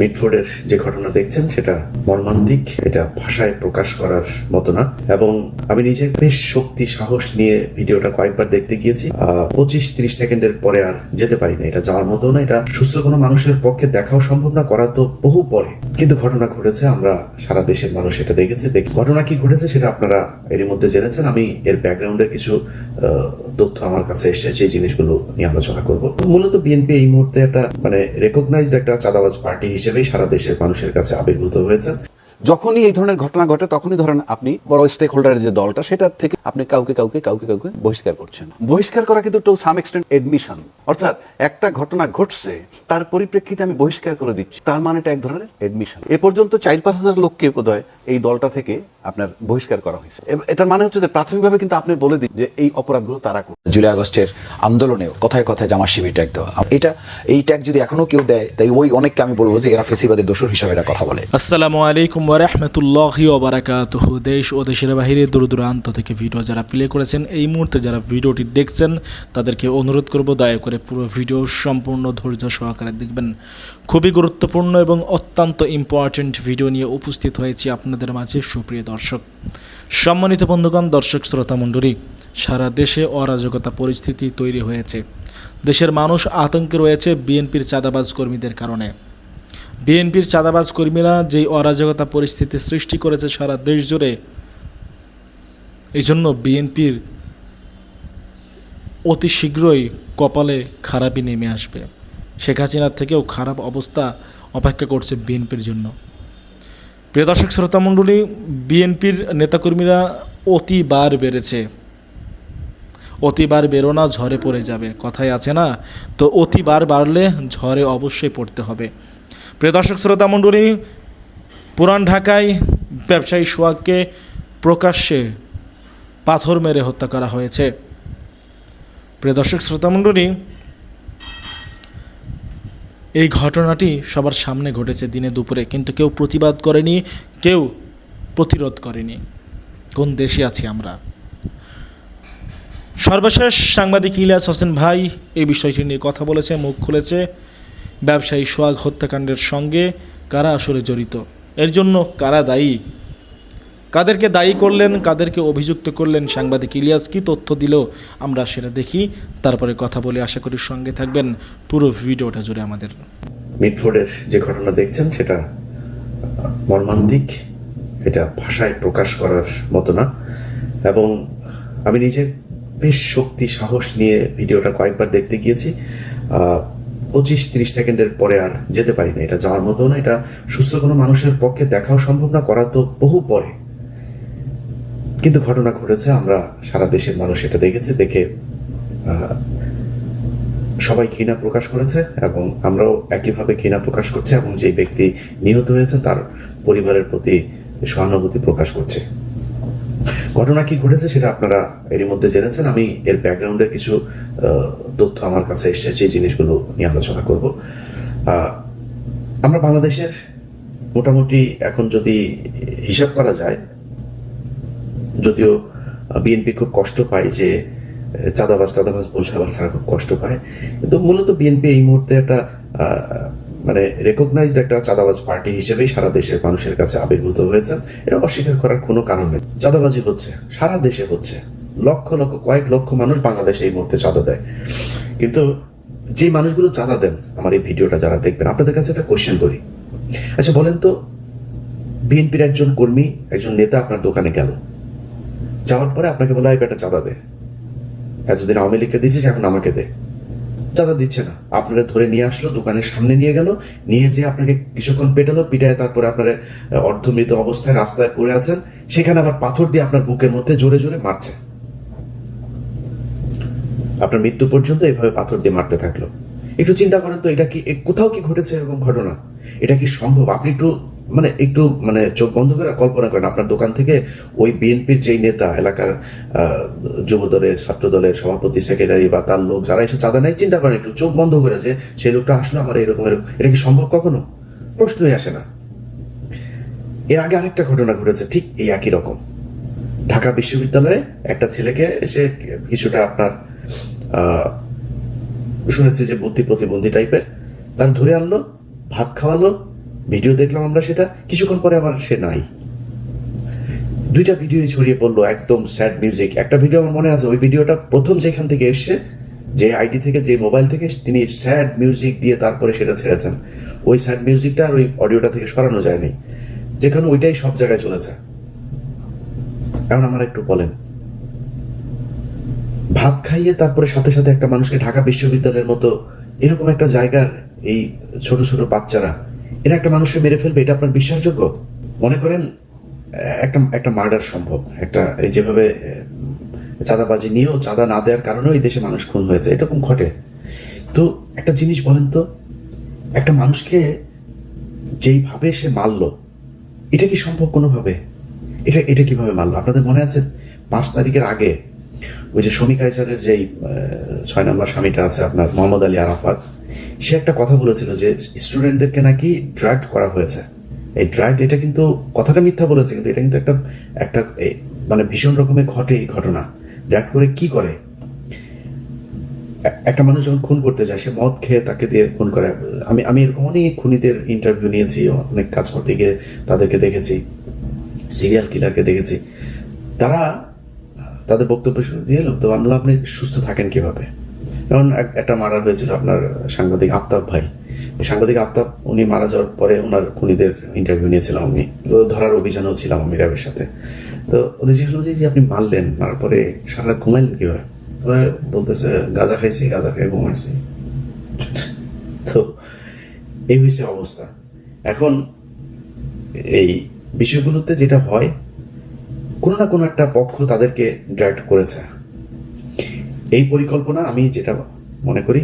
মিটফোর্ডের যে ঘটনা দেখছেন, সেটা মর্মান্তিক, এটা ভাষায় প্রকাশ করার মতো না। এবং আমি নিজে বেশ শক্তি, সাহস নিয়ে ভিডিওটা কয়েকবার দেখতে গিয়েছি। পঁচিশ, তিরিশ সেকেন্ডের পরে আর যেতে পারি না। এটা যাওয়ার মতো না, এটা সুস্থ কোনো মানুষের পক্ষে দেখাও সম্ভব না, করা তো বহু পরে। কিন্তু ঘটনা ঘটেছে, আমরা সারা দেশের মানুষ এটা দেখেছে, দেখ। ঘটনা কি ঘটেছে সেটা আপনারা এর মধ্যে জেনেছেন, আমি এর ব্যাকগ্রাউন্ডের কিছু তথ্য আমার কাছে এসেছে, সেই জিনিসগুলো নিয়ে আলোচনা করব। মূলত বিএনপি এই মুহূর্তে একটা মানে রেকগনাইজড একটা চাঁদাবাজ পার্টি হিসেবেই সারা দেশের মানুষের কাছে আবির্ভূত হয়েছে। যখনই এই ধরনের ঘটনা ঘটে, তখনই ধরেন আপনি বড় স্টেক হোল্ডারের যে দলটা সেটার থেকে আপনি কাউকে কাউকে কাউকে কাউকে বহিষ্কার করছেন। বহিষ্কার করা কিন্তু টু সাম এক্সটেন্ট এডমিশন অর্থাৎ একটা ঘটনা ঘটছে, তার পরিপ্রেক্ষিতে আমি বহিষ্কার করে দিচ্ছি। তার মানে এটা এক ধরনের এডমিশন এ পর্যন্ত চার পাঁচ হাজার লোককে বোধহয় এই দলটা থেকে আপনার বহিষ্কার করা হয়েছে। এটার মানে হচ্ছে যে প্রাথমিকভাবে কিন্তু আপনি বলে দিন যে এই অপরাধগুলো তারা করছে জুলাই আগস্টের আন্দোলনে কথায় কথায় জামা শিবির ট্যাগ দেওয়া এটা এই ট্যাগ যদি এখনও কেউ দেয় তাই ওই অনেককে আমি বলব যে এরা ফেসিবাদের দোষর হিসাবে এরা কথা বলে। আসসালামু আলাইকুম ওরহমতুল্লাহি ওবরাকাতুহু দেশ ও দেশের বাহিরে দূর দূরান্ত থেকে ভিডিও যারা প্লে করেছেন এই মুহূর্তে যারা ভিডিওটি দেখছেন তাদেরকে অনুরোধ করব দয়া করে পুরো ভিডিও সম্পূর্ণ ধৈর্য সহকারে দেখবেন। খুবই গুরুত্বপূর্ণ এবং অত্যন্ত ইম্পর্ট্যান্ট ভিডিও নিয়ে উপস্থিত হয়েছি আপনাদের মাঝে সুপ্রিয় দর্শক। সম্মানিত বন্ধুগণ, দর্শক, শ্রোতা, মণ্ডলী, সারা দেশে অরাজকতা পরিস্থিতি তৈরি হয়েছে। দেশের মানুষ আতঙ্কে রয়েছে বিএনপির চাঁদাবাজ কর্মীদের কারণে। বিএনপির চাঁদাবাজ কর্মীরা যেই অরাজকতা পরিস্থিতি সৃষ্টি করেছে সারা দেশ জুড়ে এই জন্য বিএনপির অতি শীঘ্রই কপালে খারাপই নেমে আসবে। শেখ হাসিনার থেকেও খারাপ অবস্থা অপেক্ষা করছে বিএনপির জন্য। প্রিয় দর্শক, শ্রোতা মণ্ডলী, বিএনপির নেতাকর্মীরা অতিবার বেড়েছে। অতিবার বেরো না পড়ে যাবে। কথায় আছে না, তো অতিবার বাড়লে ঝড়ে অবশ্যই পড়তে হবে। প্রিয় দর্শক, শ্রোতা মণ্ডলী, পুরান ঢাকায় ব্যবসায়ী সোহাগকে প্রকাশ্যে পাথর মেরে হত্যা করা হয়েছে। প্রিয় দর্শক, শ্রোতা মণ্ডলী এই ঘটনাটি সবার সামনে ঘটেছে দিনে দুপুরে, কিন্তু কেউ প্রতিবাদ করেনি, কেউ প্রতিরোধ করেনি। কোন দেশে আছি আমরা? সর্বশেষ সাংবাদিক ইলিয়াস হোসেন ভাই এই বিষয়টি নিয়ে কথা বলেছে, মুখ খুলেছে। ব্যবসায়ী সোয়াগ হত্যাকাণ্ডের সঙ্গে কারা আসলে জড়িত? এর জন্য কারা দায়ী? কাদেরকে দায়ী করলেন, কাদেরকে অভিযুক্ত করলেন সাংবাদিক ইলিয়াস, কি তথ্য দিল আমরা সেটা দেখি। তারপরে কথা বলে আশা করি সঙ্গে থাকবেন পুরো ভিডিওটা জুড়ে আমাদের। মিটফোর্ডের যে ঘটনা দেখছেন, সেটা মর্মান্তিক, এটা ভাষায় প্রকাশ করার মতো না। এবং আমি নিজে বেশ শক্তি, সাহস নিয়ে ভিডিওটা কয়েকবার দেখতে গিয়েছি। পঁচিশ তিরিশ সেকেন্ডের পরে আর যেতে পারি না এটা যাওয়ার মতো না, এটা সুস্থ কোনো মানুষের পক্ষে দেখাও সম্ভব না, করা তো বহু পরে। কিন্তু ঘটনা ঘটেছে, আমরা সারা দেশের মানুষ এটা দেখেছে, দেখে সবাই ঘৃণা প্রকাশ করেছে এবং আমরাও একইভাবে ঘৃণা প্রকাশ করছি এবং যে ব্যক্তি নিহত হয়েছে তার পরিবারের প্রতি সহানুভূতি প্রকাশ করছে। ঘটনা কি ঘটেছে সেটা আপনারা এরই মধ্যে জেনেছেন। আমি এর ব্যাকগ্রাউন্ডের কিছু তথ্য আমার কাছে এসেছে, সেই জিনিসগুলো নিয়ে আলোচনা করব। আমরা বাংলাদেশের মোটামুটি এখন যদি হিসাব করা যায় যদিও বিএনপি খুব কষ্ট পায় যে চাঁদাবাজ চাঁদাবাজ বললে আবার তারা খুব কষ্ট পায়। কিন্তু মূলত বিএনপি এই মুহূর্তে একটা মানে রেকগনাইজড একটা চাঁদাবাজ পার্টি হিসেবেই সারা দেশের মানুষের কাছে আবির্ভূত হয়েছেন। এটা অস্বীকার করার কোনো কারণ নেই। চাঁদাবাজি হচ্ছে, সারা দেশে হচ্ছে। লক্ষ লক্ষ, কয়েক লক্ষ মানুষ বাংলাদেশে এই মুহূর্তে চাঁদা দেয়। কিন্তু যে মানুষগুলো চাঁদা দেন, আমার এই ভিডিওটা যারা দেখবেন, আপনাদের কাছে একটা কোশ্চেন করি। আচ্ছা বলেন তো, বিএনপির একজন কর্মী, একজন নেতা আপনার দোকানে গেল। যাওয়ার পরে আপনাকে বলে একটা চাঁদা দে। এতদিন আওয়ামী লীগকে দিয়েছিস, এখন আমাকে দে। চাঁদা দিচ্ছে না। আপনারা ধরে নিয়ে আসলো, দোকানের সামনে নিয়ে গেল, নিয়ে যে আপনাকে কিছুক্ষণ পেটালো, পিটায় তারপরে আপনারা অর্ধমৃত অবস্থায় রাস্তায় পড়ে আছেন। সেখানে আবার পাথর দিয়ে আপনার বুকের মধ্যে জোরে জোরে মারছে। আপনার মৃত্যু পর্যন্ত এভাবে পাথর দিয়ে মারতে থাকল। একটু চিন্তা করেন তো, এটা কি কোথাও কি ঘটেছে এরকম ঘটনা? এটা কি সম্ভব? আপনি একটু মানে একটু মানে চোখ বন্ধ করে কল্পনা করেন, আপনার দোকান থেকে ওই বিএনপির যেই নেতা, এলাকার যুব দলের ছাত্র দলের সভাপতি, সেক্রেটারি বা তার লোক যারা এসে চাঁদা নেয়, চিন্তা করেন একটু চোখ বন্ধ করে যে সেই লোকটা আসলো আমার এরকম এরকম। এটা কি সম্ভব কখনো? প্রশ্নই আসে না। এর আগে আরেকটা ঘটনা ঘটেছে, ঠিক এই একই রকম। ঢাকা বিশ্ববিদ্যালয়ে একটা ছেলেকে এসে কিছুটা আপনার শুনেছি যে বুদ্ধি প্রতিবন্ধী টাইপের তার ধরে আনলো, ভাত খাওয়ালো ভিডিও দেখলাম আমরা সেটা, কিছুক্ষণ পরে আবার সে নাই। দুইটা ভিডিও ছড়িয়ে পড়ল, একদম স্যাড মিউজিক একটা ভিডিও আমার মনে আছে, ওই ভিডিওটা প্রথম যেখান থেকে এসছে, যে আইডি থেকে, যে মোবাইল থেকে, তিনি স্যাড মিউজিক দিয়ে তারপরে সেটা ছেড়েছেন। ওই স্যাড মিউজিকটা আর ওই অডিওটা থেকে সরানো যায়নি। যেখানে ওইটাই সব জায়গায় চলেছে। এখন আমার একটু বলেন। ভাত খাইয়ে তারপরে সাথে সাথে একটা মানুষকে ঢাকা বিশ্ববিদ্যালয়ের মতো এরকম একটা জায়গার এই ছোট ছোট বাচ্চারা এরা একটা মানুষকে মেরে ফেলবে, এটা আপনার বিশ্বাসযোগ্য? মনে করেন একটা একটা মার্ডার সম্ভব। একটা, এই যেভাবে চাঁদাবাজি নিয়েও চাঁদা না দেওয়ার কারণেও এই দেশে মানুষ খুন হয়েছে, এরকম ঘটে। তো একটা জিনিস বলেন তো, একটা মানুষকে যেইভাবে সে মারলো, এটা কি সম্ভব কোনোভাবে? এটা এটা কীভাবে মারলো? আপনাদের মনে আছে, পাঁচ তারিখের আগে ওই যে শমী যেই ছয় নম্বর স্বামীটা আছে, আপনার মোহাম্মদ আলী আরাফাত সে একটা কথা বলেছিল যে স্টুডেন্টদেরকে নাকি ড্রাগ করা হয়েছে। এই ড্রাগ এটা কিন্তু কথাটা মিথ্যা বলেছে, কিন্তু এটা কিন্তু একটা একটা মানে ভীষণ রকমের ঘটে এই ঘটনা। ড্রাগ করে কি করে? একটা মানুষ যখন খুন করতে যায়, সে মদ খেয়ে তাকে দিয়ে খুন করে। আমি আমি অনেক খুনিদের ইন্টারভিউ নিয়েছি, অনেক কাজ করতে গিয়ে তাদেরকে দেখেছি সিরিয়াল কিলারকে দেখেছি। তারা, তাদের বক্তব্য শুরু দিয়ে তো আমরা আপনি সুস্থ থাকেন কীভাবে? এক- একটা মারা হয়েছিল আপনার সাংবাদিক আফতাব ভাই। সাংবাদিক আফতাব, উনি মারা যাওয়ার পরে ওনার খুনিদের ইন্টারভিউ নিয়েছিলাম আমি। তো ধরার অভিযানেও ছিলাম আমি র্যাবের সাথে। তো ওদের জিজ্ঞেস যে আপনি মারলেন। মারার পরে সারা ঘুমাইলেন কীভাবে? বলতেছে, গাঁজা খাইছি, গাঁজা খেয়ে ঘুমাইছি। তো এই হয়েছে অবস্থা। এখন এই বিষয়গুলোতে যেটা হয়, কোনো না কোনো একটা পক্ষ তাদেরকে ডাইরেক্ট করেছে। এই পরিকল্পনা আমি যেটা মনে করি,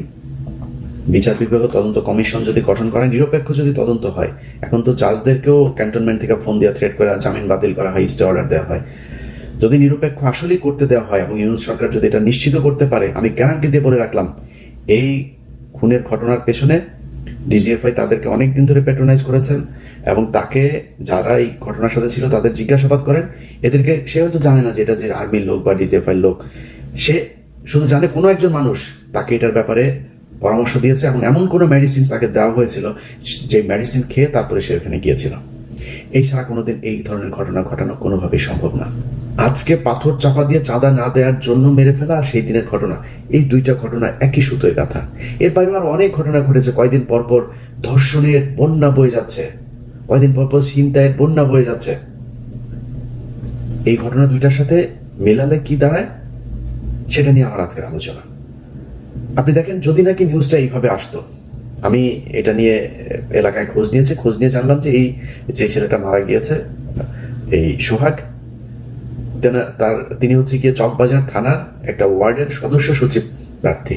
বিচার বিভাগ তদন্ত কমিশন যদি গঠন করা নিরপেক্ষ যদি তদন্ত হয়, এখন তো জাজদেরকেও ক্যান্টনমেন্ট থেকে ফোন দিয়ে থ্রেট করে, জামিন বাতিল করা হয় স্টে অর্ডার দেওয়া হয়। যদি নিরপেক্ষ আসলেই করতে দেওয়া হয় এবং ইউনুস সরকার যদি এটা নিশ্চিত করতে পারে, আমি গ্যারান্টি দিয়ে বলে রাখলাম, এই খুনের ঘটনার পেছনে ডিজিএফআই তাদেরকে অনেক দিন ধরে প্যাট্রোনাইজ করেছেন এবং তাকে যারা এই ঘটনার সাথে ছিল তাদের জিজ্ঞাসাবাদ করেন। এদেরকে সে হয়তো জানে না যে এটা যে আর্মির লোক বা ডিজিএফআই লোক। সে শুধু জানে কোনো একজন মানুষ তাকে এটার ব্যাপারে পরামর্শ দিয়েছে, এবং এমন কোনো মেডিসিন তাকে দেওয়া হয়েছিল যে মেডিসিন খেয়ে তারপরে সে ওখানে গিয়েছিল। এই ছাড়া কোনোদিন এই ধরনের ঘটনা ঘটানো কোনোভাবেই সম্ভব না। আজকে পাথর চাপা দিয়ে চাঁদা না দেওয়ার জন্য মেরে ফেলা আর সেই দিনের ঘটনা, এই দুইটা ঘটনা একই সুতোয় গাথা। এর বাইরে আর অনেক ঘটনা ঘটেছে। কয়দিন পর পর ধর্ষণের বন্যা বয়ে যাচ্ছে। কয়দিন পর পর ছিনতাইয়ের বন্যা বয়ে যাচ্ছে। এই ঘটনা দুইটার সাথে মেলালে কি দাঁড়ায়? সেটা নিয়ে আমার আজকের আলোচনা। আপনি দেখেন, যদি নাকি নিউজটা এইভাবে আসতো, আমি এটা নিয়ে এলাকায় খোঁজ নিয়েছি, খোঁজ নিয়ে জানলাম যে এই যে ছেলেটা মারা গিয়েছে, এই সোহাগ তার, তিনি হচ্ছে গিয়ে চকবাজার থানার একটা ওয়ার্ডের সদস্য সচিব প্রার্থী।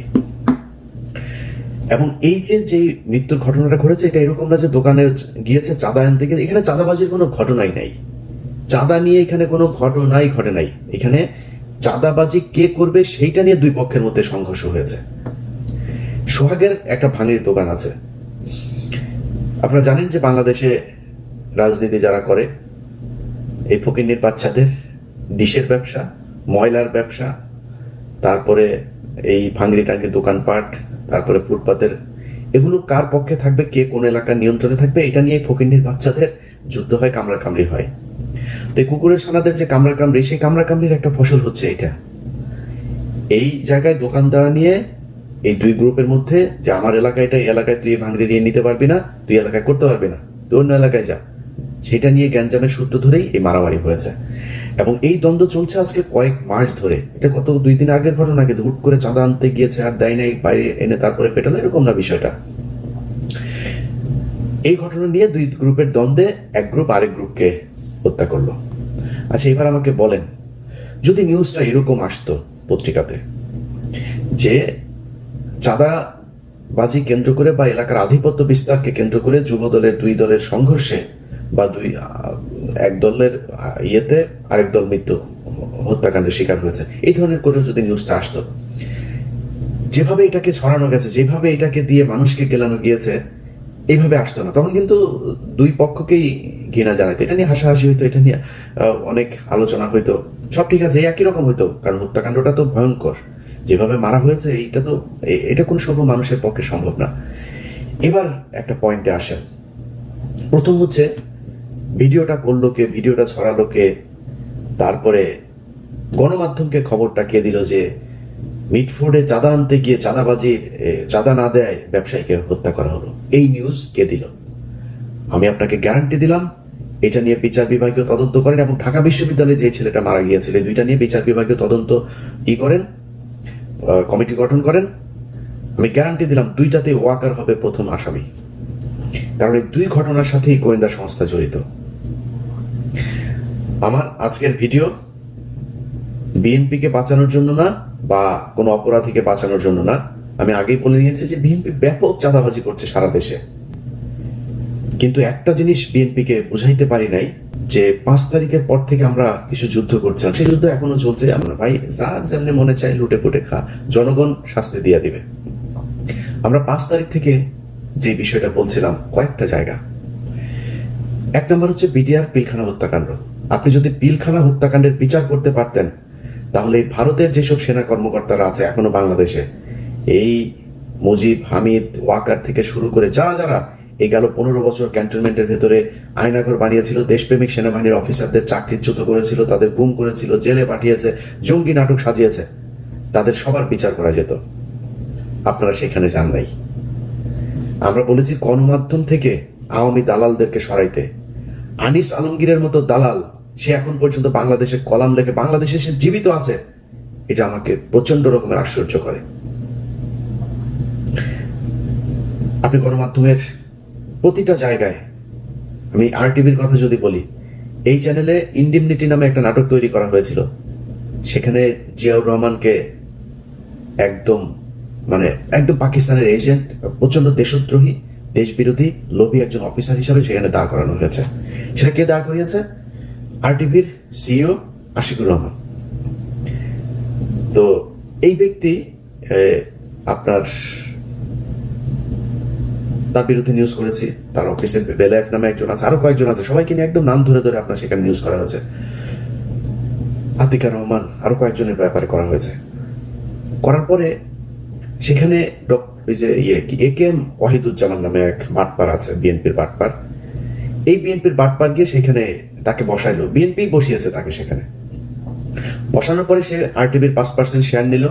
এবং এই যে যে মৃত্যুর ঘটনাটা ঘটেছে, এটা এরকম না যে দোকানে গিয়েছে, চাঁদা আনতে গিয়ে, এখানে চাঁদাবাজির কোনো ঘটনাই নাই। চাঁদা নিয়ে এখানে কোনো ঘটনাই ঘটে নাই। এখানে চাঁদাবাজি কে করবে সেইটা নিয়ে দুই পক্ষের মধ্যে সংঘর্ষ হয়েছে। সোহাগের একটা ভাঙির দোকান আছে। আপনারা জানেন যে বাংলাদেশে রাজনীতি যারা করে, এই ফকিন্নির বাচ্চাদের ডিশের ব্যবসা, ময়লার ব্যবসা, তারপরে এই ভাঙড়ি টাঙ্গি দোকানপাট, তারপরে ফুটপাতের, এগুলো কার পক্ষে থাকবে, কে কোন এলাকার নিয়ন্ত্রণে থাকবে, এটা নিয়ে ফকিন্নির বাচ্চাদের যুদ্ধ হয় কামড়া কামড়ি হয়। তো কুকুরের সানাদের যে কামড়া কামড়ি, সেই কামড়া কামড়ির একটা ফসল হচ্ছে এটা। এই জায়গায় দোকান দেওয়া নিয়ে এই দুই গ্রুপের মধ্যে যে আমার এলাকায় এটা এলাকায় তুই ভাঙড়ি নিয়ে নিতে পারবি না, তুই এলাকায় করতে পারবি না, তুই অন্য এলাকায় যা। সেটা নিয়ে গ্যাঞ্জামের সূত্র ধরেই এই মারামারি হয়েছে। এবং এই দ্বন্দ্ব চলছে আজকে কয়েক মাস ধরে। এটা কত দুই দিন আগের ঘটনা, কিন্তু হুট করে চাঁদা আনতে গিয়েছে, আর দেয় নাই, বাইরে এনে তারপরে পেটালো, এরকম না বিষয়টা। এই ঘটনা নিয়ে দুই গ্রুপের দ্বন্দ্বে এক গ্রুপ আরেক গ্রুপকে হত্যা করল। আচ্ছা এবার আমাকে বলেন, যদি নিউজটা এরকম আসতো পত্রিকাতে, যে চাঁদাবাজি কেন্দ্র করে বা এলাকার আধিপত্য বিস্তারকে কেন্দ্র করে যুব দলের দুই দলের সংঘর্ষে বা দুই এক দলের ইয়েতে আরেক দল মৃত্যু, হত্যাকাণ্ডের শিকার হয়েছে, এই ধরনের করে যদি নিউজটা আসতো। যেভাবে এটাকে ছড়ানো গেছে, যেভাবে এটাকে দিয়ে মানুষকে গেলানো গিয়েছে এইভাবে আসতো না। তখন কিন্তু দুই পক্ষকেই ঘৃণা জানাইতো। এটা নিয়ে হাসাহাসি হইতো, এটা নিয়ে অনেক আলোচনা হইতো। সব ঠিক আছে একই রকম হইতো, কারণ হত্যাকাণ্ডটা তো ভয়ঙ্কর। যেভাবে মারা হয়েছে, এইটা তো এটা কোন সব মানুষের পক্ষে সম্ভব না। এবার একটা পয়েন্টে আসেন। প্রথম হচ্ছে, ভিডিওটা করল কে ভিডিওটা ছড়ালো কে তারপরে গণমাধ্যমকে খবরটা কে দিল যে মিটফোর্ডে চাঁদা আনতে গিয়ে চাঁদাবাজির চাঁদা না দেয় ব্যবসায়ীকে হত্যা করা হলো। এই নিউজ কে দিল? আমি আপনাকে গ্যারান্টি দিলাম, এটা নিয়ে বিচার বিভাগীয় তদন্ত করেন এবং ঢাকা বিশ্ববিদ্যালয়ে যে ছেলেটা মারা গিয়েছিল দুইটা নিয়ে বিচার বিভাগীয় তদন্ত ই করেন? কমিটি গঠন করেন। আমি গ্যারান্টি দিলাম, দুইটাতে ওয়াকার হবে প্রথম আসামি। কারণ এই দুই ঘটনার সাথেই গোয়েন্দা সংস্থা জড়িত। আমার আজকের ভিডিও, বিএনপিকে বাঁচানোর জন্য না বা কোনো অপরাধীকে বাঁচানোর জন্য না। আমি আগেই বলে নিয়েছি যে বিএনপি ব্যাপক চাঁদাবাজি করছে সারা দেশে। কিন্তু একটা জিনিস বিএনপিকে বুঝাইতে পারি নাই, যে পাঁচ তারিখের পর থেকে আমরা কিছু যুদ্ধ করছিলাম সেই যুদ্ধ এখনও চলছে। আমরা ভাই, যার যেমনি মনে চাই লুটে পুটে খা, জনগণ শাস্তি দিয়ে দিবে। আমরা পাঁচ তারিখ থেকে যে বিষয়টা বলছিলাম, কয়েকটা জায়গা। এক নম্বর হচ্ছে বিডিআর পিলখানা হত্যাকাণ্ড। আপনি যদি পিলখানা হত্যাকাণ্ডের বিচার করতে পারতেন তাহলে ভারতের যেসব সেনা কর্মকর্তারা আছে এখনও বাংলাদেশে, এই মুজিব, হামিদ, ওয়াকার থেকে শুরু করে যারা যারা এই গেল পনেরো বছর ক্যান্টনমেন্টের ভেতরে আয়নাঘর বানিয়েছিল, দেশপ্রেমিক সেনাবাহিনীর অফিসারদের চাকরিচ্যুত করেছিল, তাদের গুম করেছিল, জেলে পাঠিয়েছে, জঙ্গি নাটক সাজিয়েছে, তাদের সবার বিচার করা যেত। আপনারা সেখানে যান নাই। আমরা বলেছি গণমাধ্যম থেকে আওয়ামী দালালদেরকে সরাইতে। আনিস আলমগীরের মতো দালাল সে এখন পর্যন্ত বাংলাদেশে কলাম লেখে বাংলাদেশে সে জীবিত আছে, এটা আমাকে প্রচণ্ড রকমের আশ্চর্য করে। আপনি গণমাধ্যমের প্রতিটা জায়গায়, আমি আর টিভির কথা যদি বলি, এই চ্যানেলে ইন্ডিমনিটি নামে একটা নাটক তৈরি করা হয়েছিল। সেখানে জিয়াউর রহমানকে একদম মানে একদম পাকিস্তানের এজেন্ট প্রচণ্ড দেশদ্রোহী, দেশবিরোধী, লোভী একজন অফিসার হিসাবে সেখানে দাঁড় করানো হয়েছে। সেটা কে দাঁড় করিয়েছে? আর সিও আশিকুর রহমান। তো এই ব্যক্তি আপনার তার বিরুদ্ধে নিউজ করেছি, তার অফিসে বেলায়েত নামে একজন আছে, আরও কয়েকজন আছে, সবাইকে নিয়ে একদম নাম ধরে ধরে আপনার সেখানে নিউজ করা হয়েছে। আতিকা রহমান আরও কয়েকজনের ব্যাপারে করা হয়েছে। করার পরে সেখানে ওই যে ইয়ে এ কে এম ওয়াহিদুজ্জামান নামে এক বাটপার আছে বিএনপির বাটপার। এই বিএনপির বাটপার গিয়ে সেখানে তাকে বসাইলো। বিএনপি বসিয়েছে তাকে সেখানে। বসানোর পরে সে আরটিভির পাঁচ পার্সেন্ট শেয়ার নিল।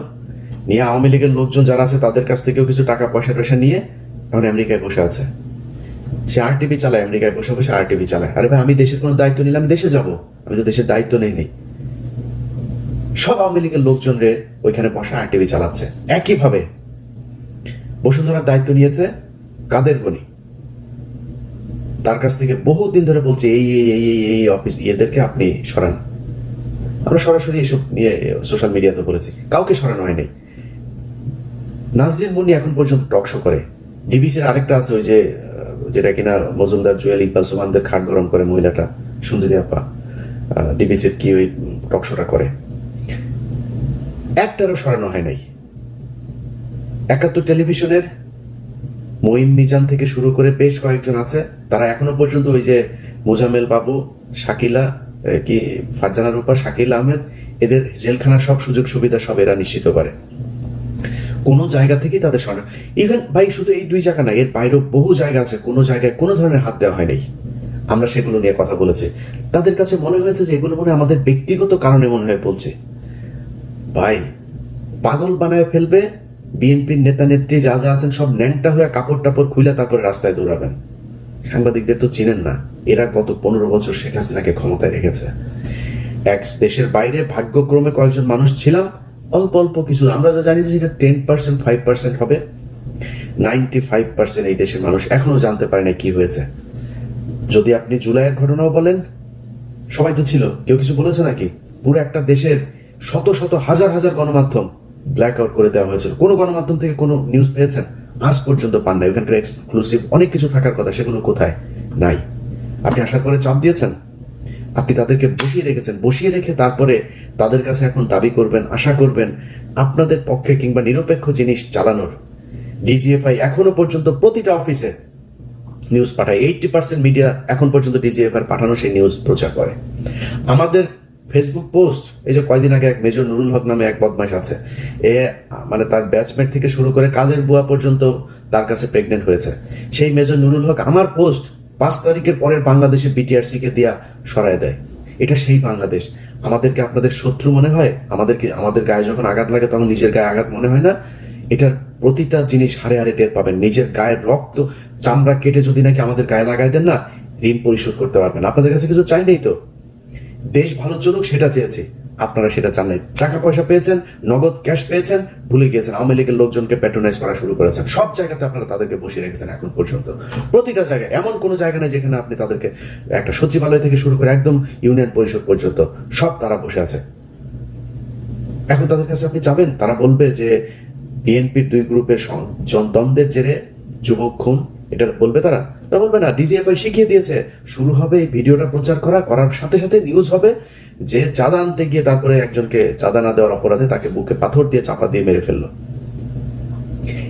নিয়ে আওয়ামী লীগের লোকজন যারা আছে তাদের কাছ থেকেও কিছু টাকা পয়সা টয়সা নিয়ে এখন আমেরিকায় বসে আছে। সে আরটিভি চালায়, আমেরিকায় বসে বসে আরটিভি চালায়। আরে ভাই, আমি দেশের কোনো দায়িত্ব নিলে আমি দেশে যাব। আমি তো দেশের দায়িত্ব নেই নেই। সব আওয়ামী লীগের লোকজন রে ওইখানে বসে আরটিভি চালাচ্ছে। একইভাবে বসুন্ধরার দায়িত্ব নিয়েছে কাদের গনি তার কাছ থেকে বহুদিন ধরে বলছে, এই এই এই এই এই অফিস এদেরকে আপনি সরান। আমরা সরাসরি এসব নিয়ে সোশ্যাল মিডিয়াতে বলেছি। কাউকে সরানো হয়নি। নাজরিন মুন্নি এখন পর্যন্ত টক শো করে। ডিবিসির আরেকটা আছে ওই যে যেটা কিনা মজুমদার জুয়েল ইকবাল সুমানদের খাট গরম করে মহিলাটা, সুন্দরী আপা। ডিবিসির কি ওই টক শোটা করে? একটারও সরানো হয় নাই। একাত্তর টেলিভিশনের মঈন মিজান থেকে শুরু করে বেশ কয়েকজন আছে। তারা এখনও পর্যন্ত ওই যে মোজামেল বাবু, শাকিলা কি, ফারজানা রূপা, শাকিল আহমেদ, এদের জেলখানার সব সুযোগ সুবিধা সব এরা নিশ্চিত করে। কোনো জায়গা থেকেই তাদের সরানো ইভেন ভাই শুধু এই দুই জায়গা না, এর বাইরেও বহু জায়গা আছে, কোনো জায়গায় কোনো ধরনের হাত দেওয়া হয়নি। আমরা সেগুলো নিয়ে কথা বলেছি। তাদের কাছে মনে হয়েছে যে এগুলো মনে আমাদের ব্যক্তিগত কারণে মনে হয় বলছে। ভাই, পাগল বানায় ফেলবে বিএনপির নেতা নেত্রী যা যা আছেন সব ন্যাংটা হয়ে কাপড় টাপড় খুলে তারপরে রাস্তায় দৌড়াবেন। সাংবাদিকদের তো চিনেন না, এরা গত পনেরো বছর শেখ হাসিনাকে ক্ষমতায় রেখেছে। এক দেশের বাইরে ভাগ্যক্রমে কয়েকজন মানুষ ছিলাম, অল্প অল্প কিছু, আমরা যা জানি যে সেটা টেন পার্সেন্ট ফাইভ পার্সেন্ট হবে। নাইনটি ফাইভ পার্সেন্ট এই দেশের মানুষ এখনও জানতে পারে না কি হয়েছে। যদি আপনি জুলাইয়ের ঘটনাও বলেন, সবাই তো ছিল, কেউ কিছু বলেছে নাকি? পুরো একটা দেশের শত শত, হাজার হাজার গণমাধ্যম ব্ল্যাক আউট করে দেওয়া হয়েছিল। কোনো গণমাধ্যম থেকে কোনো নিউজ পেয়েছেন? আজ পর্যন্ত পান নাই ওখানকার এক্সক্লুসিভ অনেক কিছু থাকার কথা, সেগুলো কোথায়? নাই। আপনি আশা করে চাপ দিয়েছেন? আপনি তাদেরকে বসিয়ে রেখেছেন। বসিয়ে রেখে তারপরে তাদের কাছে এখন দাবি করবেন, আশা করবেন আপনাদের পক্ষে কিংবা নিরপেক্ষ জিনিস চালানোর। ডিজিএফআই এখনও পর্যন্ত প্রতিটা অফিসে নিউজ পাঠায়। এইটটি পার্সেন্ট মিডিয়া এখন পর্যন্ত ডিজিএফআর পাঠানো সেই নিউজ প্রচার করে। আমাদের ফেসবুক পোস্ট এই যে কয়দিন আগে এক মেজর নুরুল হক নামে এক বদমাশ আছে, এ মানে তার ব্যাচমেট থেকে শুরু করে কাজের বুয়া পর্যন্ত তার কাছে প্রেগনেন্ট হয়েছে। সেই মেজর নুরুল হক আমার পোস্ট পাঁচ তারিখের পরের বাংলাদেশে বিটিআরসি কে দেয়া সরায় দেয়। এটা সেই বাংলাদেশ। আমাদেরকে আপনাদের শত্রু মনে হয়, আমাদেরকে আমাদের গায়ে যখন আঘাত লাগে তখন নিজের গায়ে আঘাত মনে হয় না। এটার প্রতিটা জিনিস হারে হারে টের পাবেন। নিজের গায়ের রক্ত চামড়া কেটে যদি নাকি আমাদের গায়ে লাগাই দেন না, ঋণ পরিশোধ করতে পারবেন। আপনাদের কাছে কিছু চাই নেই তো? দেশ ভালো চলুক সেটা চেয়েছি। আপনারা সেটা চান টাকা পয়সা পেয়েছেন, নগদ ক্যাশ পেয়েছেন, ভুলে গিয়েছেন। আওয়ামী লীগের লোকজনকে প্যাট্রোনাইজ করা শুরু করেছেন। সব জায়গাতে আপনারা তাদেরকে বসিয়ে রেখেছেন এখন পর্যন্ত। প্রতিটা জায়গায়, এমন কোনো জায়গা নেই যেখানে আপনি তাদেরকে একটা সচিবালয় থেকে শুরু করে একদম ইউনিয়ন পরিষদ পর্যন্ত সব তারা বসে আছে। এখন তাদের কাছে আপনি যাবেন, তারা বলবে যে বিএনপির দুই গ্রুপের দ্বন্দ্বের জেরে যুবক খুন, এটা বলবে তারা? বলবে, না ডিজিএফআই শিখিয়ে দিয়েছে। শুরু হবে এই ভিডিওটা প্রচার করা, করার সাথে সাথে নিউজ হবে। যে চাঁদা আনতে গিয়ে তারপরে একজনকে চাঁদা না দেওয়ার অপরাধে তাকে বুকে পাথর দিয়ে চাপা দিয়ে মেরে ফেলল।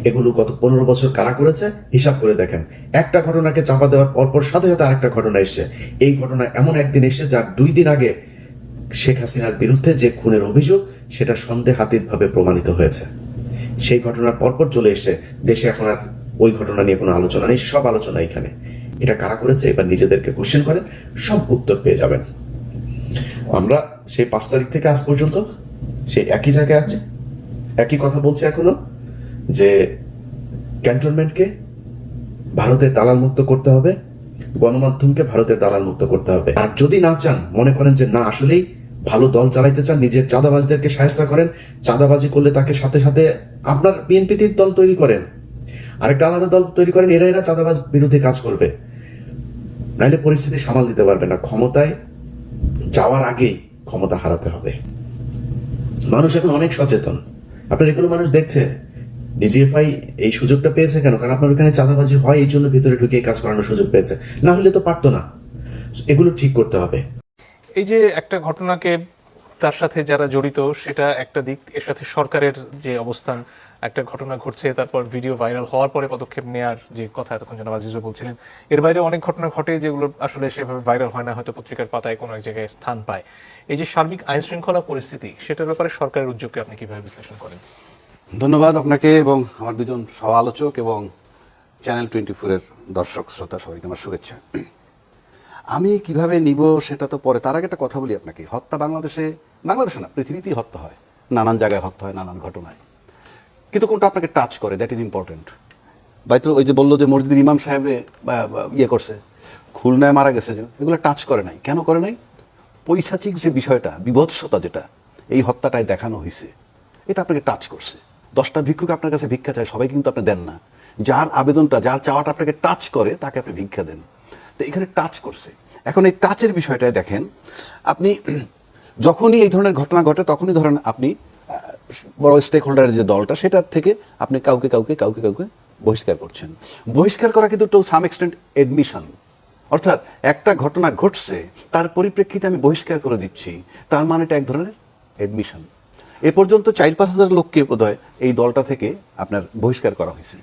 এগুলো গত পনেরো বছর কারা করেছে? হিসাব করে দেখেন। একটা ঘটনাকে চাপা দেওয়ার পরপর সাথে সাথে আরেকটা ঘটনা এসছে। এই ঘটনা এমন একদিন এসছে যার দুই দিন আগে শেখ হাসিনার বিরুদ্ধে যে খুনের অভিযোগ, সেটা সন্দেহাতীত প্রমাণিত হয়েছে। সেই ঘটনার পরপর চলে এসছে। দেশে এখন আর ওই ঘটনা নিয়ে কোনো আলোচনা নেই, সব আলোচনা এখানে। এটা কারা করেছে? এবার নিজেদেরকে কোশ্চেন করেন, সব উত্তর পেয়ে যাবেন। আমরা সেই পাঁচ তারিখ থেকে আজ পর্যন্ত সেই একই জায়গায় আছে, একই কথা বলছে এখনও, যে ক্যান্টনমেন্টকে ভারতের দালাল মুক্ত করতে হবে, গণমাধ্যমকে ভারতের দালাল মুক্ত করতে হবে। আর যদি না চান, মনে করেন যে না, আসলেই ভালো দল চালাইতে চান, নিজের চাঁদাবাজদেরকে সাহায্য করেন, চাঁদাবাজি করলে তাকে সাথে সাথে আপনার বিএনপির দল তৈরি করেন। আরেকটা আলাদা দল তৈরি করেন, এরা এরা চাঁদাবাজ বিরুদ্ধে কাজ করবে। নাইলে পরিস্থিতি সামাল দিতে পারবে না। ক্ষমতায় যাওয়ার আগেই ক্ষমতা হারাতে হবে। মানুষ এখন অনেক সচেতন। আপনার এগুলো মানুষ দেখছে, ডিজিএফআই এই সুযোগটা পেয়েছে কেন? কারণ আপনার ওখানে চাঁদাবাজি হয়, এই জন্য ভিতরে ঢুকে কাজ করানোর সুযোগ পেয়েছে। না হলে তো পারতো না। এগুলো ঠিক করতে হবে। এই যে একটা ঘটনাকে তার সাথে যারা জড়িত, সেটা একটা দিক। এর সাথে সরকারের যে অবস্থান একটা ঘটনা ঘটছে, তারপর ভিডিও ভাইরাল হওয়ার পরে পদক্ষেপ নেওয়ার যে কথা এতক্ষণ জনাব আজিজও বলছিলেন, এর বাইরে অনেক ঘটনা ঘটে যেগুলো আসলে সেভাবে ভাইরাল হয় না, হয়তো পত্রিকার পাতায় কোনো এক জায়গায় স্থান পায়। এই যে সার্বিক আইন শৃঙ্খলা পরিস্থিতি, সেটার ব্যাপারে সরকারের উদ্যোগকে আপনি কীভাবে বিশ্লেষণ করেন? ধন্যবাদ আপনাকে এবং আমার দুজন সহ আলোচক এবং চ্যানেল টোয়েন্টি ফোরের দর্শক, শ্রোতা, সবাইকে আমার শুভেচ্ছা। আমি কীভাবে নিব সেটা তো পরে, তার আগে একটা কথা বলি আপনাকে। হত্যা বাংলাদেশে বাংলাদেশে না, পৃথিবীতেই হত্যা হয়। নানান জায়গায় হত্যা হয়, নানান ঘটনায়। কিন্তু কোনটা আপনাকে টাচ করে? দ্যাট ইজ ইম্পর্টেন্ট বাইতো ওই যে বলল যে মসজিদের ইমাম সাহেবে ইয়ে করছে, খুলনায় মারা গেছে যে এগুলো টাচ করে নাই। কেন করে নাই? পৈশাচিক যে বিষয়টা, বিভৎসতা যেটা, এই হত্যাটায় দেখানো হয়েছে, এটা আপনাকে টাচ করছে। দশটা ভিক্ষুক আপনার কাছে ভিক্ষা চায়, সবাই কিন্তু আপনি দেন না। যার আবেদনটা, যার চাওয়াটা আপনাকে টাচ করে, তাকে আপনি ভিক্ষা দেন। তো এখানে টাচ করছে। এখন এই টাচের বিষয়টায় দেখেন, আপনি যখনই এই ধরনের ঘটনা ঘটে, তখনই ধরেন আপনি বড় স্টেক হোল্ডারের যে দলটা, সেটার থেকে আপনি কাউকে কাউকে কাউকে কাউকে বহিষ্কার করছেন। বহিষ্কার করা কিন্তু টু সাম এক্সটেন্ট এডমিশন অর্থাৎ একটা ঘটনা ঘটছে, তার পরিপ্রেক্ষিতে আমি বহিষ্কার করে দিচ্ছি, তার মানে এটা এক ধরনের এডমিশন এ পর্যন্ত চার পাঁচ হাজার লোককে বোধহয় এই দলটা থেকে আপনার বহিষ্কার করা হয়েছে।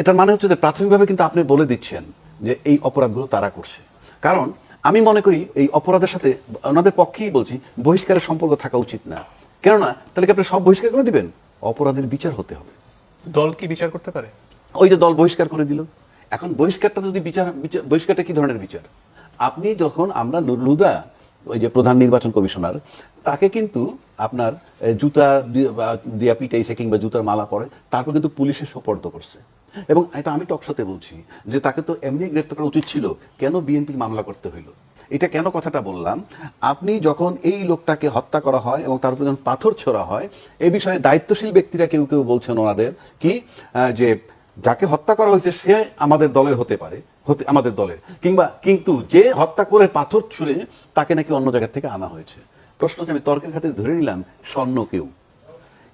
এটার মানে হচ্ছে যে প্রাথমিকভাবে কিন্তু আপনি বলে দিচ্ছেন যে এই অপরাধগুলো তারা করছে। কারণ আমি মনে করি এই অপরাধের সাথে, ওনাদের পক্ষেই বলছি, বহিষ্কারের সম্পর্ক থাকা উচিত না। কেননা তাহলে কি আপনি সব বহিষ্কার করে দিবেন? অপরাধের বিচার হতে হবে। দল কি বিচার করতে পারে? ওই যে দল বহিষ্কার করে দিল। এখন বহিষ্কারটা যদি বিচার বহিষ্কারটা কি ধরনের বিচার? আপনি যখন আমরা নুরুদা ওই যে প্রধান নির্বাচন কমিশনার তাকে কিন্তু আপনার জুতা দিয়া পিটাইছে কিংবা জুতার মালা পরে তারপর কিন্তু পুলিশে সোপর্দ করছে। এবং এটা আমি টকসাতে বলছি যে তাকে তো এমনি গ্রেপ্তার করা উচিত ছিল। কেন বিএনপি মামলা করতে হইল? এটা কেন কথাটা বললাম? আপনি যখন এই লোকটাকে হত্যা করা হয় এবং তার উপর যখন পাথর ছোড়া হয়, এ বিষয়ে দায়িত্বশীল ব্যক্তিরা কেউ কেউ বলছেন ওনাদের কি যে যাকে হত্যা করা হয়েছে সে আমাদের দলের হতে পারে, হতে, আমাদের দলের। কিংবা কিন্তু যে হত্যা করে পাথর ছুঁড়ে তাকে নাকি অন্য জায়গা থেকে আনা হয়েছে। প্রশ্ন হচ্ছে আমি তর্কের খাতে ধরে নিলাম, স্বর্ণ কেউ।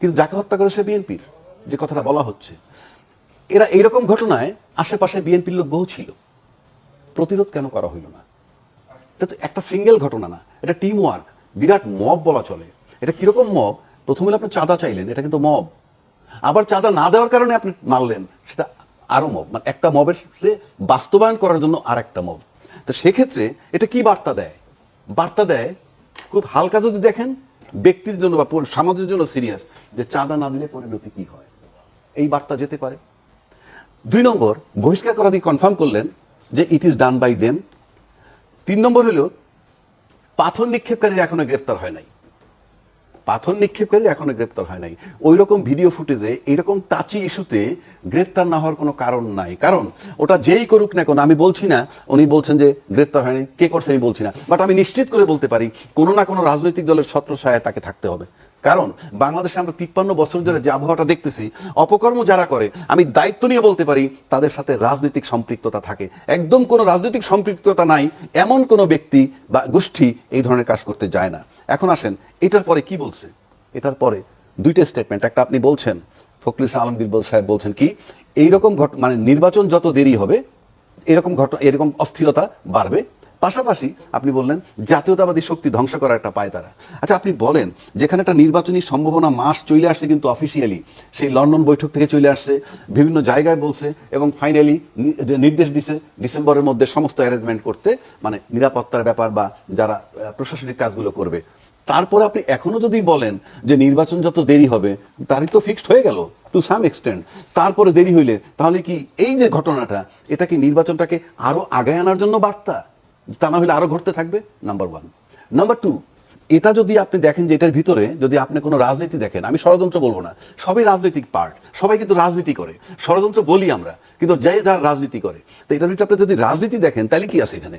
কিন্তু যাকে হত্যা করে সে বিএনপির, যে কথাটা বলা হচ্ছে। এরা এইরকম ঘটনায় আশেপাশে বিএনপির লোক বহু ছিল। প্রতিরোধ কেন করা হইল না? এটা তো একটা সিঙ্গেল ঘটনা না, এটা টিম ওয়ার্ক বিরাট মব বলা চলে। এটা কীরকম মব প্রথমে আপনি চাঁদা চাইলেন, এটা কিন্তু মব আবার চাঁদা না দেওয়ার কারণে আপনি মারলেন, সেটা আরও মব মানে একটা মবের সে বাস্তবায়ন করার জন্য আর একটা মব তো সেক্ষেত্রে এটা কি বার্তা দেয়? বার্তা দেয়, খুব হালকা যদি দেখেন, ব্যক্তির জন্য বা সমাজের জন্য সিরিয়াস যে চাঁদা না দিলে পরিণতি কি হয়? এই বার্তা যেতে পারে। দুই নম্বর, বহিষ্কার করা দিয়ে কনফার্ম করলেন যে it is done by them তিন নম্বর হলো পাথর নিক্ষেপকারীরা এখনও গ্রেফতার হয় নাই। পাথর নিক্ষেপকারী এখনও গ্রেপ্তার হয় নাই। ওই রকম ভিডিও ফুটেজে এইরকম টাচি ইস্যুতে গ্রেপ্তার না হওয়ার কোনো কারণ নাই। কারণ, ওটা যেই করুক না কেন, আমি বলছি না, উনি বলছেন যে গ্রেপ্তার হয়নি, কে করছে আমি বলছি না। বাট আমি নিশ্চিত করে বলতে পারি, কোনো না কোনো রাজনৈতিক দলের ছত্র ছায়া তাকে থাকতে হবে। কারণ, বাংলাদেশে আমরা তিপ্পান্ন বছর ধরে যে আবহাওয়াটা দেখতেছি, অপকর্ম যারা করে, আমি দায়িত্ব নিয়ে বলতে পারি, তাদের সাথে রাজনৈতিক সম্পৃক্ততা থাকে। একদম কোনো রাজনৈতিক সম্পৃক্ততা নাই, এমন কোনো ব্যক্তি বা গোষ্ঠী এই ধরনের কাজ করতে যায় না। এখন আসেন, এটার পরে কি বলছে? এটার পরে দুইটা স্টেটমেন্ট একটা আপনি বলছেন, ফখরুল ইসলাম আলমগীর সাহেব বলছেন কি, এইরকম ঘট মানে নির্বাচন যত দেরি হবে, এরকম ঘটনা, এরকম অস্থিরতা বাড়বে। পাশাপাশি আপনি বললেন জাতীয়তাবাদী শক্তি ধ্বংস করার একটা পায় তারা। আচ্ছা আপনি বলেন যেখানে একটা নির্বাচনী সম্ভাবনা মাস চলে আসছে কিন্তু অফিসিয়ালি সেই লন্ডন বৈঠক থেকে চলে আসছে, বিভিন্ন জায়গায় বলছে এবং ফাইনালি নির্দেশ দিছে ডিসেম্বরের মধ্যে সমস্ত অ্যারেঞ্জমেন্ট করতে মানে নিরাপত্তার ব্যাপার বা যারা প্রশাসনিক কাজগুলো করবে। তারপরে আপনি এখনও যদি বলেন যে নির্বাচন যত দেরি হবে, তারই তো ফিক্সড হয়ে গেল টু সাম এক্সটেন্ট তারপরে দেরি হইলে তাহলে কি এই যে ঘটনাটা, এটা কি নির্বাচনটাকে আরও আগায় আনার জন্য বার্তা? তা না হলে আরও ঘটতে থাকবে? নাম্বার ওয়ান নাম্বার টু এটা যদি আপনি দেখেন যে এটার ভিতরে যদি আপনি কোনো রাজনীতি দেখেন, আমি ষড়যন্ত্র বলব না, সবাই রাজনৈতিক পার্ট সবাই কিন্তু রাজনীতি করে, ষড়যন্ত্র বলি আমরা, কিন্তু যে যার রাজনীতি করে, তো এটার ভিতরে আপনি যদি রাজনীতি দেখেন, তাহলে কি আছে এখানে?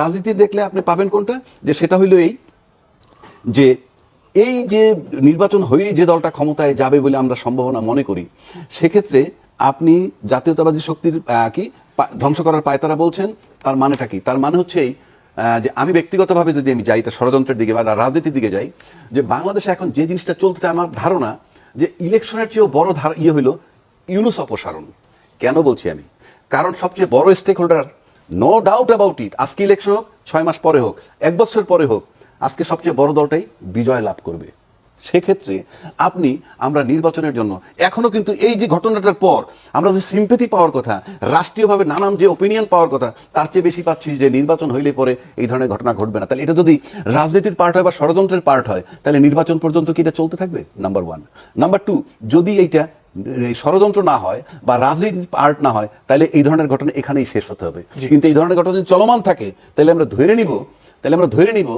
রাজনীতি দেখলে আপনি পাবেন কোনটা? যে সেটা হইল এই, যে এই যে নির্বাচন হয়েই যে দলটা ক্ষমতায় যাবে বলে আমরা সম্ভাবনা মনে করি, সেক্ষেত্রে আপনি জাতীয়তাবাদী শক্তির কি ধ্বংস করার পায়তারা বলছেন তার মানেটা কি? তার মানে হচ্ছে এই যে আমি ব্যক্তিগতভাবে যদি আমি যাই, এটা ষড়যন্ত্রের দিকে বা রাজনীতির দিকে যাই, যে বাংলাদেশে এখন যে জিনিসটা চলতে আমার ধারণা, যে ইলেকশনের চেয়েও বড় ধার ইয়ে হইল ইউনুস অপসারণ। কেন বলছি আমি? কারণ সবচেয়ে বড় stakeholder no doubt about it আজকে ইলেকশন হোক, ছয় মাস পরে হোক, এক বছর পরে হোক, আজকে সবচেয়ে বড় দলটাই বিজয় লাভ করবে। সেক্ষেত্রে আপনি আমরা নির্বাচনের জন্য এখনও কিন্তু এই যে ঘটনাটার পর আমরা যে সিম্পেথি পাওয়ার কথা রাষ্ট্রীয়ভাবে নানান যে ওপিনিয়ন পাওয়ার কথা তার চেয়ে বেশি পাচ্ছি যে নির্বাচন হইলে পরে এই ধরনের ঘটনা ঘটবে না। তাহলে এটা যদি রাজনীতির পার্ট হয় বা ষড়যন্ত্রের পার্ট হয় তাহলে নির্বাচন পর্যন্ত কি এটা চলতে থাকবে? নাম্বার ওয়ান নাম্বার টু যদি এইটা এই ষড়যন্ত্র না হয় বা রাজনীতির পার্ট না হয় তাহলে এই ধরনের ঘটনা এখানেই শেষ হতে হবে। কিন্তু এই ধরনের ঘটনা যদি চলমান থাকে তাহলে আমরা ধরে নিব তাহলে আমরা ধরে নিব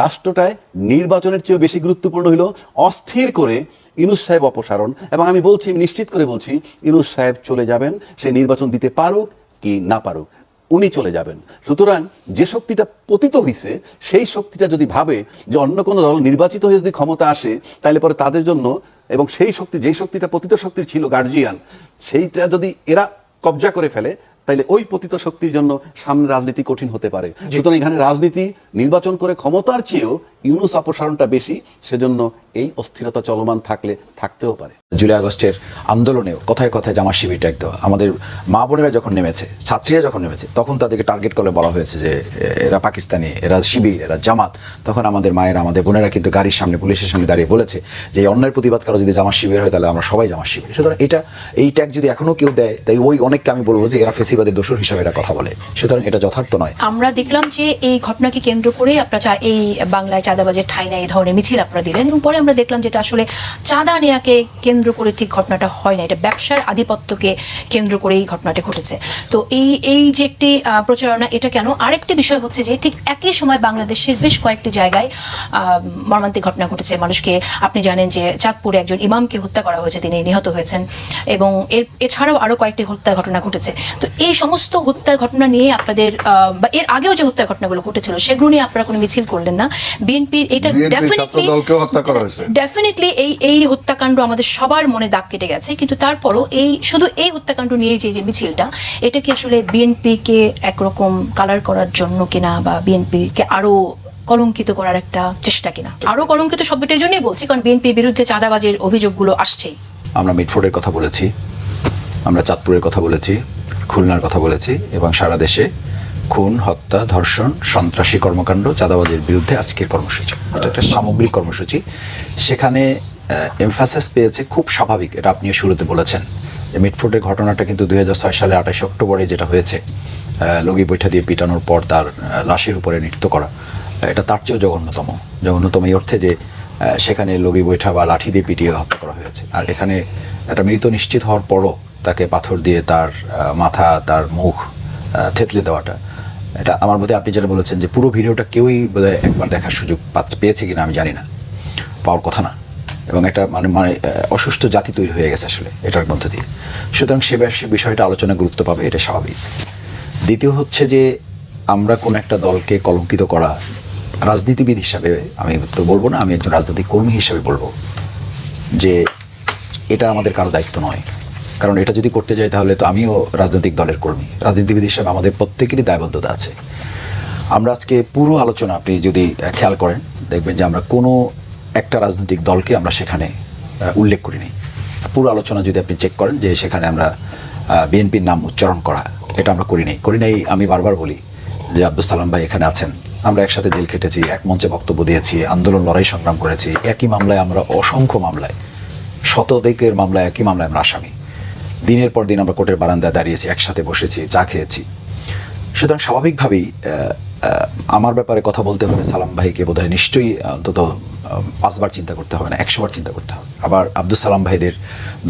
রাষ্ট্রটায় নির্বাচনের চেয়েও বেশি গুরুত্বপূর্ণ হলো অস্থির করে ইনুস সাহেব অপসারণ। এবং আমি বলছি নিশ্চিত করে বলছি, ইনুস সাহেব চলে যাবেন, সে নির্বাচন দিতে পারুক কি না পারুক, উনি চলে যাবেন। সুতরাং যে শক্তিটা পতিত হইছে, সেই শক্তিটা যদি ভাবে যে অন্য কোনো দল নির্বাচিত হয়ে যদি ক্ষমতা আসে, তাহলে পরে তাদের জন্য এবং সেই শক্তি, যেই শক্তিটা পতিত শক্তির ছিল গার্জিয়ান সেইটা যদি এরা কবজা করে ফেলে তাইলে ওই পতিত শক্তির জন্য সামনে রাজনীতি কঠিন হতে পারে। সুতরাং এখানে রাজনীতি নির্বাচন করে ক্ষমতার চেয়েও ইউনুস অপসারণটা বেশি সেজন্য এই অস্থিরতা চলমান থাকলে থাকতেও পারে। জুলাই আগস্টের আন্দোলনেও কথায় কথায় জামার শিবির ট্যাগ দেওয়া আমাদের মা বোনেরা যখন নেমেছে ছাত্রীরা যখন নেমেছে তখন তাদেরকে টার্গেট করে বলা হয়েছে যে এরা পাকিস্তানি এরা শিবির এরা জামাত। তখন আমাদের মায়েরা আমাদের বোনেরা কিন্তু গাড়ির সামনে পুলিশের সামনে দাঁড়িয়ে বলেছে যে এই অন্যায়ের প্রতিবাদ করা যদি জামা শিবির হয় তাহলে আমরা সবাই জামা শিবির। সুতরাং এটা এই ট্যাগ যদি এখনও কেউ দেয় তাই ওই অনেককে আমি বলব যে এরা ফেসিবাদের দোষর হিসাবে এরা কথা বলে। সুতরাং এটা যথার্থ নয়। আমরা দেখলাম যে এই ঘটনাকে কেন্দ্র করে আপনারা এই বাংলায় চাঁদাবাজের ঠাই না এই ধরনের মিছিল আপনারা দিলেন এবং পরে আমরা দেখলাম যেটা আসলে চাঁদা নেয়াকে কেন্দ্র করে ঠিক ঘটনাটা হয় না। এটা ব্যবসার আধিপত্যকে কেন্দ্র করে এই ঘটনাটা ঘটেছে। তো এই এই যে একটি প্রচারণা, এটা কেন? আরেকটি বিষয় হচ্ছে যে ঠিক একই সময় বাংলাদেশের বেশ কয়েকটি জায়গায় মর্মান্তিক ঘটনা ঘটেছে। মানুষকে, আপনি জানেন যে চাঁদপুরে একজন ইমামকে হত্যা করা হয়েছে, তিনি নিহত হয়েছেন এবং এর, এছাড়াও আরও কয়েকটি হত্যার ঘটনা ঘটেছে। তো এই সমস্ত হত্যার ঘটনা নিয়ে আপনাদের বা এর আগেও যে হত্যার ঘটনাগুলো ঘটেছিল, সেগুলো নিয়ে আপনারা কোনো মিছিল করলেন না। বিএনপির এটা বিএনপি ছাত্রদলকেও হত্যা করা হয়েছে। ডেফিনেটলি এই এই হত্যাকাণ্ড আমাদের সবার মনে দাগ কেটে গেছে কিন্তু তারপরও এই শুধু এই হত্যাকাণ্ড নিয়ে যে যে মিছিলটা এটা কি আসলে বিএনপিকে একরকম কালার করার জন্য কিনা বা বিএনপিকে আরও কলঙ্কিত করার একটা চেষ্টা কিনা আরও কলঙ্কিত শব্দটা এই জন্যই বলছি কারণ বিএনপির বিরুদ্ধে চাঁদাবাজির অভিযোগগুলো আসছেই আমরা মিটফোর্ডের কথা বলেছি আমরা চাঁদপুরের কথা বলেছি খুলনার কথা বলেছি এবং সারা দেশে খুন হত্যা ধর্ষণ সন্ত্রাসী কর্মকাণ্ড চাঁদাবাজের বিরুদ্ধে আজকের কর্মসূচি এটা একটা সামগ্রিক কর্মসূচি। সেখানে এমফাসাস পেয়েছে খুব স্বাভাবিক এটা আপনিও শুরুতে বলেছেন। যে মিটফোর্ডের ঘটনাটা কিন্তু দুই সালে আঠাশে অক্টোবরে যেটা হয়েছে লগি বৈঠা দিয়ে পিটানোর পর তার লাশের উপরে নৃত্য করা এটা তার চেয়েও জঘন্যতম। জঘন্যতম এই অর্থে যে সেখানে লগি বৈঠা বা লাঠি দিয়ে পিটিয়ে হত্যা করা হয়েছে। আর এখানে একটা মৃত নিশ্চিত হওয়ার পরও তাকে পাথর দিয়ে তার মাথা তার মুখ থেতলে দেওয়াটা এটা আমার মতে আপনি যেটা বলেছেন যে পুরো ভিডিওটা কেউই বোধহয় একবার দেখার সুযোগ পেয়েছে কিনা আমি জানি না। পাওয়ার কথা না। এবং একটা মানে মানে অসুস্থ জাতি তৈরি হয়ে গেছে আসলে এটার মধ্যে দিয়ে। সুতরাং সে বিষয়টা আলোচনা গুরুত্ব পাবে, এটা স্বাভাবিক। দ্বিতীয় হচ্ছে যে আমরা কোন একটা দলকে কলঙ্কিত করা রাজনীতিবিদ হিসাবে আমি তো বলব না, আমি একজন রাজনৈতিক কর্মী হিসাবে বলব যে এটা আমাদের কারও দায়িত্ব নয়। কারণ এটা যদি করতে যাই তাহলে তো আমিও রাজনৈতিক দলের কর্মী। রাজনীতিবিদ হিসাবে আমাদের প্রত্যেকেরই দায়বদ্ধতা আছে। আমরা আজকে পুরো আলোচনা আপনি যদি খেয়াল করেন, দেখবেন যে আমরা কোনো একটা রাজনৈতিক দলকে আমরা সেখানে উল্লেখ করিনি। পুরো আলোচনা যদি আপনি চেক করেন যে সেখানে আমরা বিএনপির নাম উচ্চারণ করা, এটা আমরা করিনি। করি নাই আমি বারবার বলি যে আব্দুল সালাম ভাই এখানে আছেন। আমরা একসাথে জেল খেটেছি, এক মঞ্চে বক্তব্য দিয়েছি, আন্দোলন, লড়াই, সংগ্রাম করেছি। একই মামলায় আমরা অসংখ্য মামলায়, শতদিকের মামলায় একই মামলায় আমরা আসামি। দিনের পর দিন আমরা কোর্টের বারান্দায় দাঁড়িয়েছি, একসাথে বসেছি, চা খেয়েছি। সুতরাং স্বাভাবিকভাবেই আমার ব্যাপারে কথা বলতে হলে সালাম ভাইকে বোধহয় নিশ্চয়ই অন্তত পাঁচবার চিন্তা করতে হবে না, একশোবার চিন্তা করতে হবে। আবার আব্দুল সালাম ভাইদের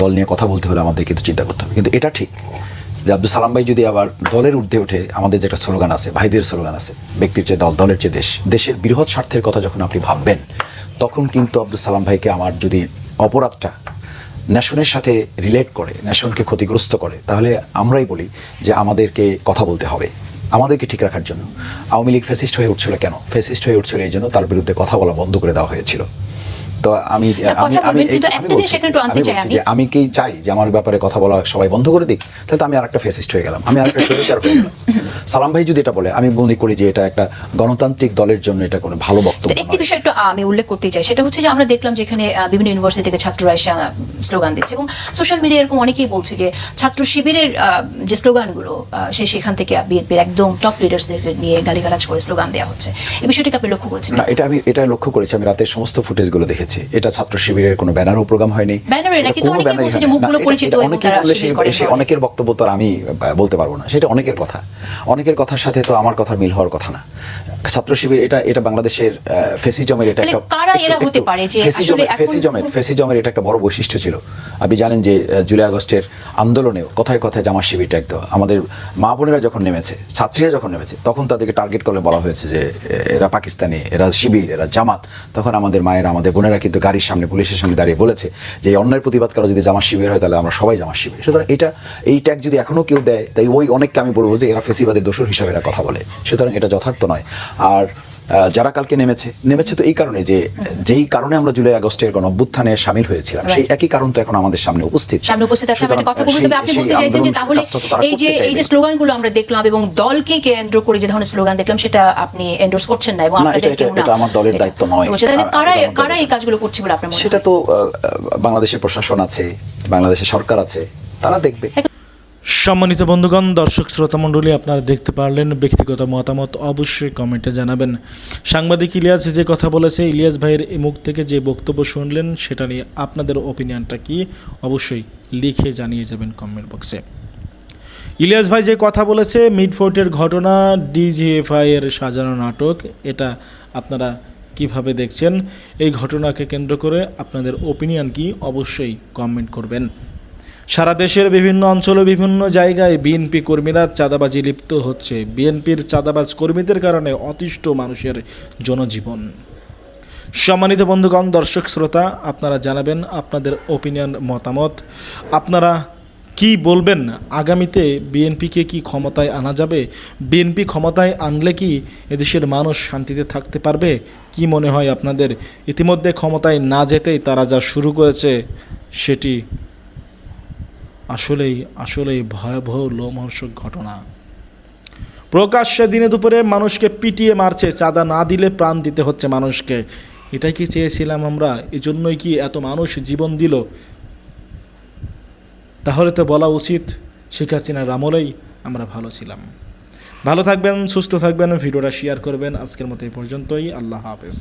দল নিয়ে কথা বলতে হলে আমাদের কিন্তু চিন্তা করতে হবে। কিন্তু এটা ঠিক যে আব্দুল সালাম ভাই যদি আবার দলের ঊর্ধ্বে ওঠে, আমাদের যে একটা স্লোগান আছে, ভাইদের স্লোগান আছে, ব্যক্তির চেয়ে দল, দলের চেয়ে দেশ, দেশের বৃহৎ স্বার্থের কথা যখন আপনি ভাববেন, তখন কিন্তু আব্দুল সালাম ভাইকে আমার যদি অপরাধটা ন্যাশনের সাথে রিলেট করে, ন্যাশনকে ক্ষতিগ্রস্ত করে, তাহলে আমরাই বলি যে আমাদেরকে কথা বলতে হবে, আমাদেরকে ঠিক রাখার জন্য। আওয়ামী লীগ ফেসিস্ট হয়ে উঠছিল কেন? ফেসিস্ট হয়ে উঠছিল এই জন্য তার বিরুদ্ধে কথা বলা বন্ধ করে দেওয়া হয়েছিল। তো আমি আমি আমি আমি কি চাই যে আমার ব্যাপারে কথা বলা সবাই বন্ধ করে দিক তাহলে তো আমি ফেসিস্ট হয়ে গেলাম আমি স্বৈরাচার হয়ে গেলাম। সালাম ভাই যদি এটা বলে আমি মনে করি যে এটা একটা গণতান্ত্রিক দলের জন্য এটা কোনো ভালো বক্তব্য একটি বিষয় একটু আমি উল্লেখ করতে চাই সেটা হচ্ছে যে আমরা দেখলাম যে এখানে বিভিন্ন ইউনিভার্সিটি থেকে ছাত্ররা এসে স্লোগান দিচ্ছে এবং সোশ্যাল মিডিয়া এরকম অনেকেই বলছে যে ছাত্র শিবিরের যে স্লোগানগুলো সে সেখান থেকে বিএনপির একদম টপ লিডার্সদেরকে নিয়ে গালিগালাজ করে স্লোগান দেওয়া হচ্ছে। এই বিষয়টিকে আপনি লক্ষ্য করেছেন না এটা আমি এটা লক্ষ্য করেছি আমি রাতের সমস্ত ফুটেজগুলো দেখেছি। এটা ছাত্র শিবিরের কোনো ব্যানারও প্রোগ্রাম হয়নি। অনেকের বক্তব্য তো আমি বলতে পারব না। সেটা অনেকের কথা। অনেকের কথার সাথে তো আমার কথার মিল হওয়ার কথা না। ছাত্র শিবির এটা এটা বাংলাদেশের ফেসিজমের এটা একটা ফেসিজমের ফেসিজমের এটা একটা বড় বৈশিষ্ট্য ছিল। আপনি জানেন যে জুলাই আগস্টের আন্দোলনে কথায় কথায় জামা শিবিরটা একদম আমাদের মা বোনেরা যখন নেমেছে ছাত্রীরা যখন নেমেছে তখন তাদেরকে টার্গেট করে বলা হয়েছে যে এরা পাকিস্তানি এরা শিবির এরা জামাত। তখন আমাদের মায়েরা আমাদের বোনেরা কিন্তু গাড়ির সামনে, পুলিশের সামনে দাঁড়িয়ে বলেছে যে অন্যের প্রতিবাদ করা যদি জামা শিবির হয়, তাহলে আমরা সবাই জামা শিবির। সুতরাং এটা, এই ট্যাগ যদি এখনও কেউ দেয়, তাই ওই অনেককে আমি বলব যে এরা ফেসিবাদের দোষর হিসাবে এরা কথা বলে। সুতরাং এটা যথার্থ নয়। আর যারা কালকে নেমেছে নেমেছে তো এই কারণে যে যেই কারণে আমরা জুলাই আগস্টের গণ অভ্যুত্থানে সামিল হয়েছিলাম সেই একই কারণ তো এখন আমাদের সামনে উপস্থিত। সামনে উপস্থিত আছে কথা বলতে আপনি বলতে চাইছেন যে তাহলে এই যে এই যে স্লোগানগুলো আমরা দেখলাম এবং দলকে কেন্দ্র করে যে ধরনের স্লোগান দেখলাম সেটা আপনি এন্ডোর্স করছেন না এবং আপনাদের এটা- কেউ না এটা আমার দলের দায়িত্ব নয়। তাহলে কারা কারা এই কাজগুলো করছে বলে আপনার মনে সেটা তো বাংলাদেশের প্রশাসন আছে বাংলাদেশের সরকার আছে তারা দেখবে। সম্মানিত বন্ধুগণ, দর্শক শ্রোতা মণ্ডলী, আপনারা দেখতে পারলেন ব্যক্তিগত মতামত অবশ্যই কমেন্টে জানাবেন। সাংবাদিক ইলিয়াস যে কথা বলেছে, ইলিয়াস ভাইয়ের মুখ থেকে যে বক্তব্য শুনলেন, সেটা নিয়ে আপনাদের ওপিনিয়নটা কি, অবশ্যই লিখে জানিয়ে যাবেন কমেন্ট বক্সে ইলিয়াস ভাই যে কথা বলেছে, মিডফোর্টের ঘটনা, ডিজিএফআই এর সাজানো নাটক, এটা আপনারা কীভাবে দেখছেন, এই ঘটনাকে কেন্দ্র করে আপনাদের ওপিনিয়ন কি, অবশ্যই কমেন্ট করবেন। সারা দেশের বিভিন্ন অঞ্চলে বিভিন্ন জায়গায় বিএনপি কর্মীরা চাঁদাবাজি লিপ্ত হচ্ছে। বিএনপির চাঁদাবাজ কর্মীদের কারণে অতিষ্ঠ মানুষের জনজীবন। সম্মানিত বন্ধুগণ, দর্শক শ্রোতা, আপনারা জানাবেন আপনাদের ওপিনিয়ন মতামত। আপনারা কি বলবেন? আগামীতে বিএনপিকে কি ক্ষমতায় আনা যাবে? বিএনপি ক্ষমতায় আনলে কি এদেশের মানুষ শান্তিতে থাকতে পারবে? কি মনে হয় আপনাদের? ইতিমধ্যে ক্ষমতায় না যেতেই তারা যা শুরু করেছে, সেটি আসলেই আসলেই ভয়াবহ লোমহর্ষক ঘটনা। প্রকাশ্যে দিনে দুপুরে মানুষকে পিটিয়ে মারছে, চাঁদা না দিলে প্রাণ দিতে হচ্ছে মানুষকে। এটাই কি চেয়েছিলাম আমরা? এজন্যই কি এত মানুষ জীবন দিল? তাহলে তো বলা উচিত, শেখ হাসিনার আমলেই আমরা ভালো ছিলাম। ভালো থাকবেন, সুস্থ থাকবেন, ভিডিওটা শেয়ার করবেন। আজকের মতো এই পর্যন্তই। আল্লাহ হাফেজ।